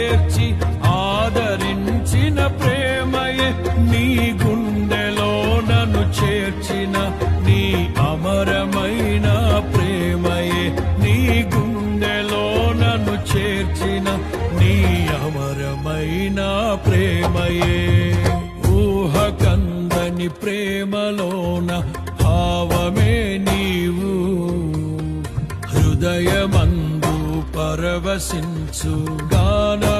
చేర్చి ఆదరించిన ప్రేమయే నీ గుండెలో నన్ను చేర్చిన నీ అమరమైన ప్రేమయే నీ గుండెలో నన్ను చేర్చిన నీ అమరమైన ప్రేమయే. ఊహ కందని ప్రేమలోన భావమే నీవు. హృదయమందు పరవశించు గానా